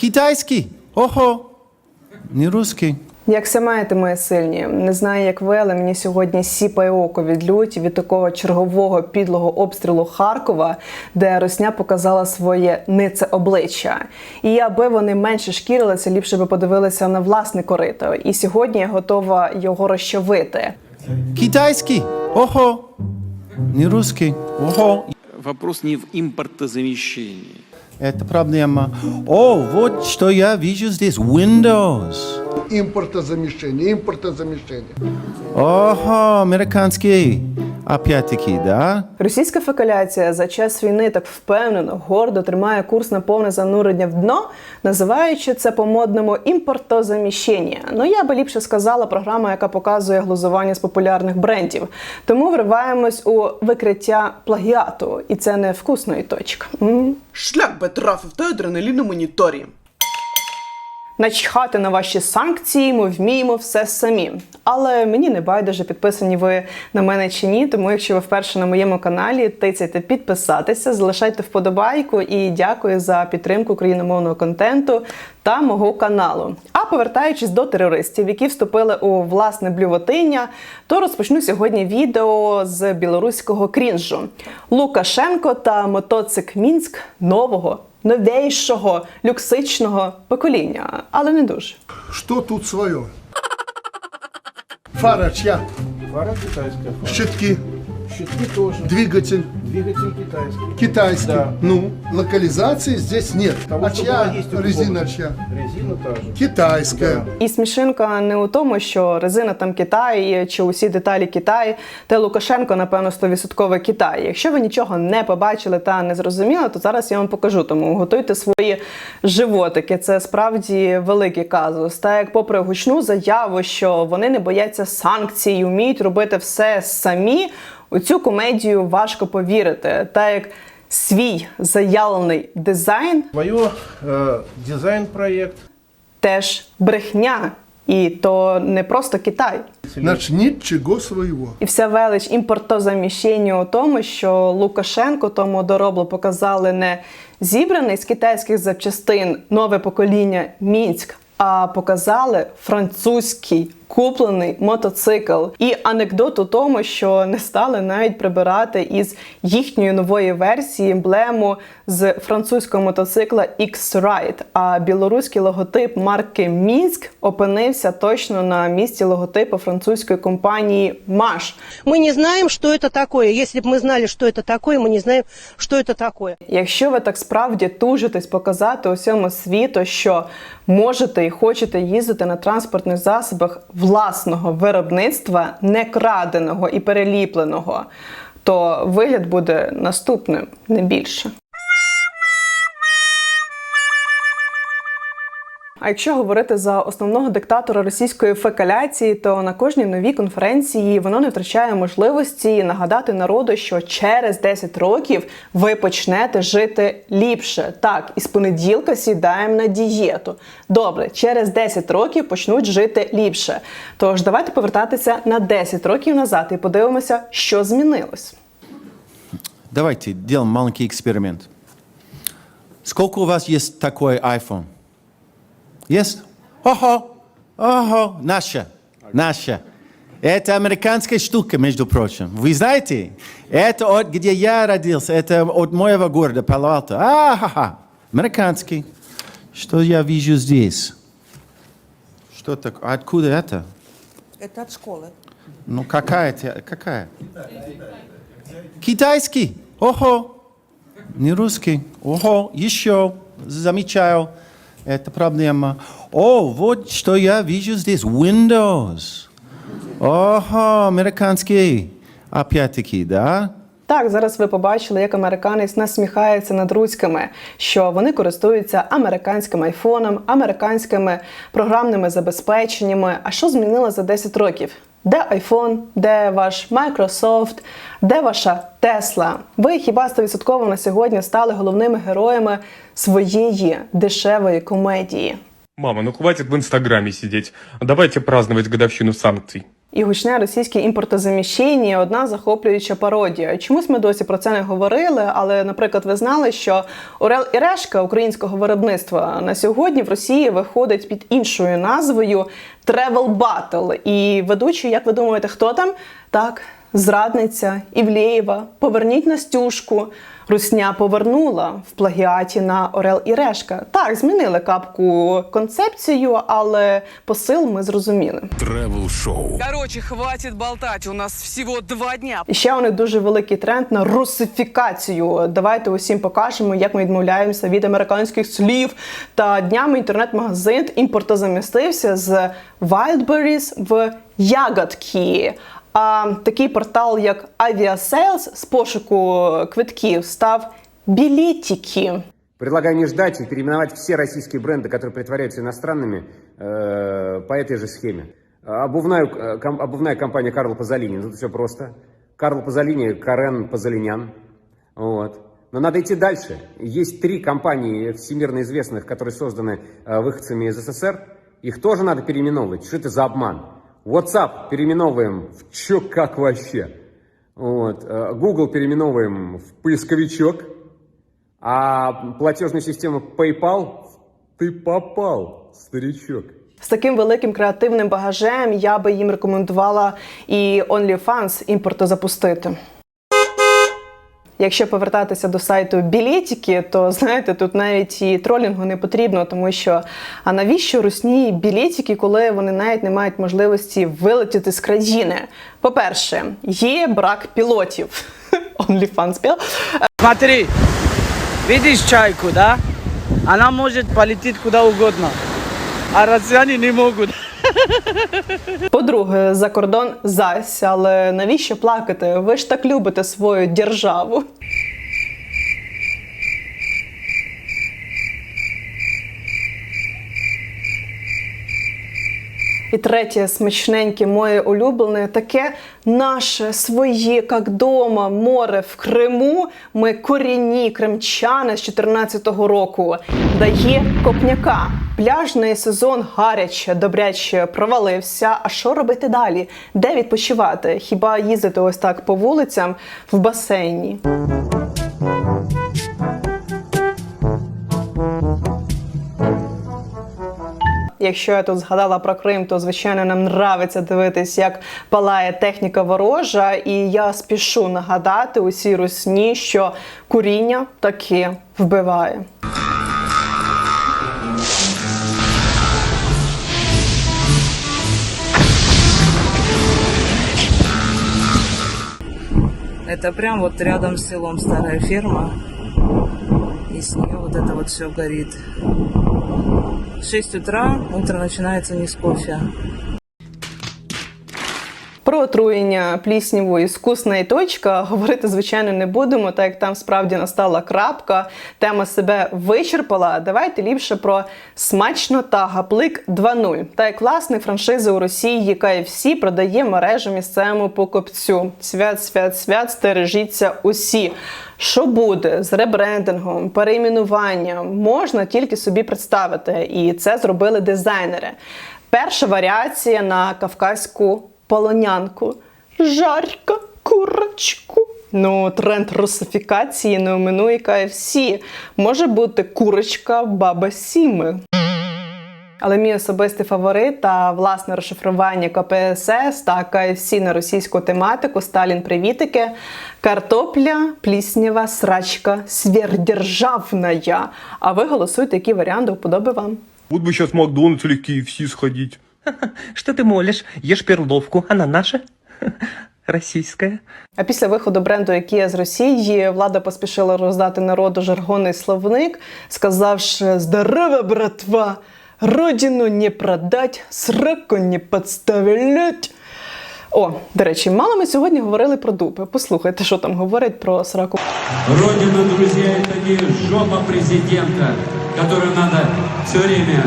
Китайский. Ого. Не русский. Як все маєте, мої сильні, не знаю, як ви, але мені сьогодні сіпає око від люті від такого чергового підлого обстрілу Харкова, де Росня показала своє нице обличчя. І аби вони менше шкірилися, ліпше би подивилися на власне корито. І сьогодні я готова його розчавити. Китайский. Ого. Не русский. Ого. Вопрос не в импортозамещении. Это проблема. О, вот что я вижу здесь. Windows. Импортозамещение, импортозамещение. Ого, американский. Опять-таки, да? Російська фекаляція за час війни так впевнено, гордо тримає курс на повне занурення в дно, називаючи це по-модному імпортозаміщення. Ну я би ліпше сказала програма, яка показує глузування з популярних брендів. Тому вриваємось у викриття плагіату, і це не вкусної точки. Шлях би трафив той адреналін на моніторі. Начхати на ваші санкції, ми вміємо все самі. Але мені не байдуже, підписані ви на мене чи ні. Тому, якщо ви вперше на моєму каналі, тицяйте підписатися, залишайте вподобайку і дякую за підтримку україномовного контенту та мого каналу. А повертаючись до терористів, які вступили у власне блювотиння, то розпочну сьогодні відео з білоруського крінжу. Лукашенко та мотоцик Мінськ нового новейшого люксичного покоління, але не дуже. Що тут своє? Фара чья? Фара китайська. Щитки, Щитки тоже. двигатель Двигатель китайский. китайский. Да. Ну, локализации здесь нет. Того, а чья есть резина чья? Резина та же. Китайская. Да. І смішинка не у тому, що резина там Китай чи усі деталі Китай, та Лукашенко, напевно, 100% Китай. Якщо ви нічого не побачили та не зрозуміли, то зараз я вам покажу. Тому готуйте свої животики. Це справді великий казус. Та як, попри гучну заяву, що вони не бояться санкцій, вміють робити все самі. У цю комедію важко повірити, та як свій заявлений дизайн Свое э, дизайн-проект. теж брехня, і то не просто Китай. Значит, ничего своего. І вся велич імпортозаміщення у тому, що Лукашенко тому дороблу показали не зібраний з китайських запчастин нове покоління Мінськ, а показали французький куплений мотоцикл. І анекдот у тому, що не стали навіть прибирати із їхньої нової версії емблему з французького мотоцикла X-Ride, а білоруський логотип марки Мінськ опинився точно на місці логотипу французької компанії Маш. Мы не знаем, что это такое. Если бы мы знали, что это такое, мы не знаем, что это такое. Якщо ви так справді тужитесь показати усьому світу, що можете і хочете їздити на транспортних засобах власного виробництва, не краденого і переліпленого, то вигляд буде наступним, не більше. А якщо говорити за основного диктатора російської фекаляції, то на кожній новій конференції воно не втрачає можливості нагадати народу, що через 10 років ви почнете жити ліпше. Так, із понеділка сідаємо на дієту. Добре, через 10 років почнуть жити ліпше. Тож давайте повертатися на 10 років назад і подивимося, що змінилось. Давайте делаем маленький эксперимент. Сколько у вас есть такой iPhone? Есть? Ого, ого, наша, наша. Это американская штука, между прочим. Вы знаете, это от где я родился, это от моего города, Пало-Алто. А-ха-ха, американский. Что я вижу здесь? Что такое? Откуда это? Это от школы. Ну, какая, те- какая? Китайский. Ого. Не русский. Ого. Еще. Замечаю. Это проблема. О, вот что я вижу здесь. Windows. Ого, американский. Опять-таки, да? Так, зараз ви побачили, як американець насміхається над руськими, що вони користуються американським айфоном, американськими програмними забезпеченнями. А що змінило за 10 років? Де iPhone, де ваш Microsoft, де ваша Tesla? Ви хіба 100% на сьогодні стали головними героями своєї дешевої комедії? Мама, ну хватит в інстаграмі сидіти. Давайте праздновать годовщину санкций. І гучне російське імпортозаміщення одна захоплююча пародія. Чомусь ми досі про це не говорили, але, наприклад, ви знали, що Орел і Решка українського виробництва на сьогодні в Росії виходить під іншою назвою Travel Battle. І ведучий, як ви думаєте, хто там? Так, зрадниця Івлєєва. Поверніть Настюшку. Русня повернула в плагіаті на Орел і Решка. Так, змінили капку концепцію, але посил ми зрозуміли. Короче, хватит болтать, у нас всего два дня. І ще у них дуже великий тренд на русифікацію. Давайте усім покажемо, як ми відмовляємося від американських слів. Та днями інтернет-магазин імпортозамістився з Wildberries в ягодки. А такий портал, як Aviasales з пошуку квитків, став білітіки. Предлагаю не ждать и переименовать все российские бренды, которые притворяются иностранными, э, по этой же схеме. Обувная, э, ком- обувная компания Карл Пазолини, тут все просто. Карл Пазолини, Карен Пазолинян. Вот. Но надо идти дальше. Есть три компании всемирно известных, которые созданы э, выходцами из СССР. Их тоже надо переименовывать. Что это за обман? WhatsApp переименовываем в чё как вообще. Вот. Э, Google переименовываем в поисковичок. А платежную систему PayPal ты попал, старичок. З таким великим креативним багажем я би їм рекомендувала і OnlyFans імпорту запустити. Якщо повертатися до сайту білетики, то знаєте, тут навіть і тролінгу не потрібно, тому що а навіщо русні білетики, коли вони навіть не мають можливості вилетіти з країни? По-перше, є брак пілотів. OnlyFans піл. Смотри, видишь чайку, да? Она может полететь куда угодно, а россияне не могут. По-друге, за кордон зась, але навіщо плакати? Ви ж так любите свою державу. І третє, смачненьке, моє улюблене, таке наше своє, як дома, море в Криму. Ми корінні кримчани з 14-го року. Дає копняка. Пляжний сезон гаряче, добряче провалився. А що робити далі? Де відпочивати? Хіба їздити ось так по вулицям в басейні? Якщо я тут згадала про Крим, то звичайно нам нравиться дивитись, як палає техніка ворожа. І я спішу нагадати усій русні, що куріння таки вбиває. Это прям вот рядом с селом старая ферма. И с нее вот это вот все горит. В 6 утра, утро начинается не с кофе. Про отруєння плісняву іскусна і точка говорити, звичайно, не будемо, так як там справді настала крапка, тема себе вичерпала. Давайте ліпше про смачно та гаплик 2.0. Та як власник франшизи у Росії KFC продає мережу місцевому покупцю. Свят, свят, свят, стережіться усі. Що буде з ребрендингом, перейменуванням, можна тільки собі представити, і це зробили дизайнери. Перша варіація на кавказьку полонянку. Жарка курочку. Ну, тренд русифікації не оминує KFC. Може бути курочка баба Сіми. Але мій особистий фаворит та власне розшифрування КПСС та КФС на російську тематику Сталін привітики. Картопля, пліснява, срачка, сверхдержавная. А ви голосуйте, які варіанти вподоби вам. Вот бы сейчас в Макдональдс или KFC сходить. Что ты молишь? Ешь перловку, она наша? Российская. А після виходу бренду Kia з Росії влада поспішила роздати народу жаргонний словник, сказавши «Здорово, братва! Родину не продать, сраку не подставлять». О, до речі, мало ми сьогодні говорили про дупи. Послухайте, що там говорять про сраку. Родина, друзья, это не жопа президента, которую надо все время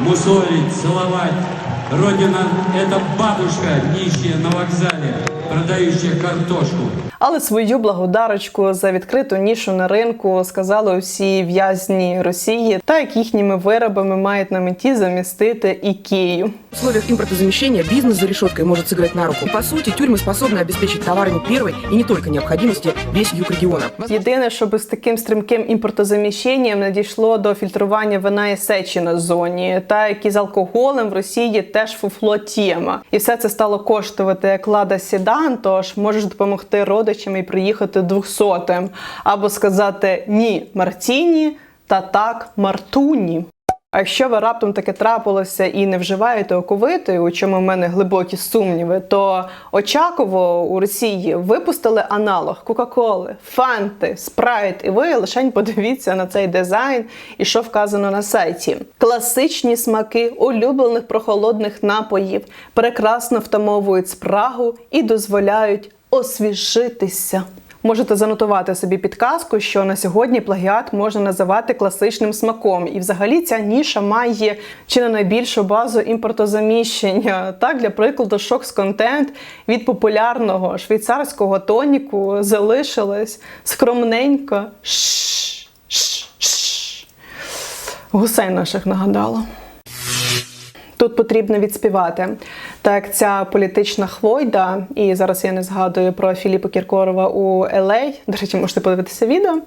мусолить, целовать. Родина – это бабушка, нищая на вокзале продающих картошку. Але свою благодарочку за відкриту нішу на ринку сказали усі в'язні Росії, та як їхніми виробами мають на меті замістити Ікею. В условиях импортозамещения бизнес за решеткой может сыграть на руку. По сути, тюрьмы способны обеспечить товарами первой и не только необходимости весь юг региона. Єдине, щоб з таким стрімким імпортозаміщенням не дійшло до фільтрування вина і сечі на зоні, та як і з алкоголем в Росії теж фуфло тема. І все це стало коштувати як лада сідан, тож можеш допомогти родичам і приїхати двохсотим, або сказати ні Мартіні та так Мартуні. А якщо ви раптом таке трапилося і не вживаєте оковити, у чому в мене глибокі сумніви, то Очаково у Росії випустили аналог Кока-Коли, Фанти, Спрайт, і ви лише подивіться на цей дизайн і що вказано на сайті. Класичні смаки улюблених прохолодних напоїв прекрасно втамовують спрагу і дозволяють освіжитися. Можете занотувати собі підказку, що на сьогодні плагіат можна називати класичним смаком, і взагалі ця ніша має чи не найбільшу базу імпортозаміщення. Так, для прикладу, шокс-контент від популярного швейцарського тоніку залишилось скромненько. Шш, шш, шш. Гусей наших нагадало. Тут потрібно відспівати. Так, ця політична хвойда, і зараз я не згадую про Філіпа Кіркорова у LA. До речі, можете подивитися відео.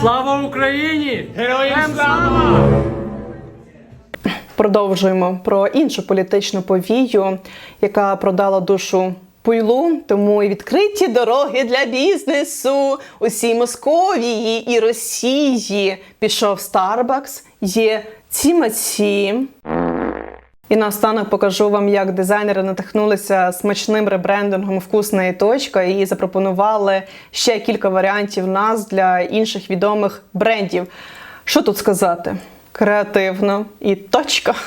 Слава Україні! Героям слава! Продовжуємо про іншу політичну повію, яка продала душу пуйлу. Тому і відкриті дороги для бізнесу усій Московії і Росії. Пішов Starbucks, є ціма-ці. І наостанок покажу вам, як дизайнери натихнулися смачним ребрендингом Вкусна точка і запропонували ще кілька варіантів назв для інших відомих брендів. Що тут сказати? Креативно і точка.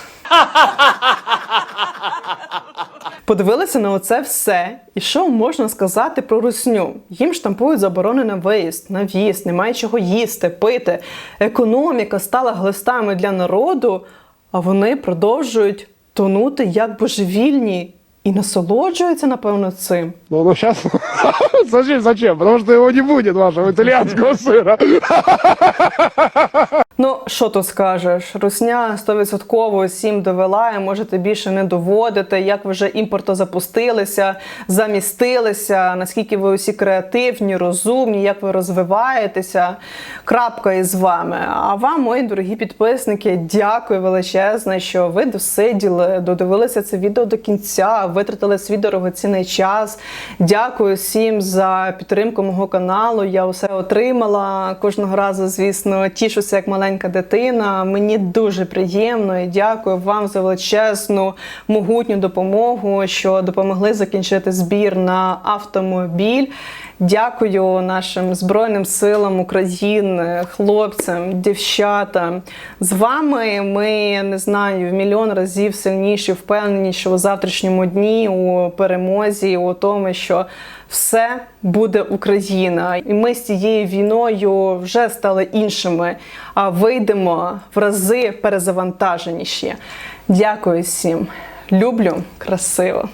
Подивилися на оце все. І що можна сказати про русню? Їм штампують заборони на виїзд, на в'їзд, немає чого їсти, пити. Економіка стала глистами для народу, а вони продовжують тонути як божевільні і насолоджуються, напевно, цим. Ну, ну сейчас... Зачем, зачем? Потому что его не будет, вашего итальянского сыра. Ну, що тут скажеш? Русня 100% всім довела і можете більше не доводити, як ви вже імпортозапустилися, замістилися, наскільки ви усі креативні, розумні, як ви розвиваєтеся. Крапка із вами. А вам, мої дорогі підписники, дякую величезне, що ви досиділи, додивилися це відео до кінця, витратили свій дорогоцінний час. Дякую всім за підтримку мого каналу. Я усе отримала кожного разу, звісно, тішуся як маленька дитина. Мені дуже приємно і дякую вам за величезну могутню допомогу, що допомогли закінчити збір на автомобіль. Дякую нашим Збройним силам України, хлопцям, дівчатам. З вами ми не знаю в мільйон разів сильніші, впевнені, що у завтрашньому дні у перемозі, у тому, що все буде Україна, і ми з цією війною вже стали іншими. А вийдемо в рази перезавантаженіші. Дякую всім. Люблю красиво.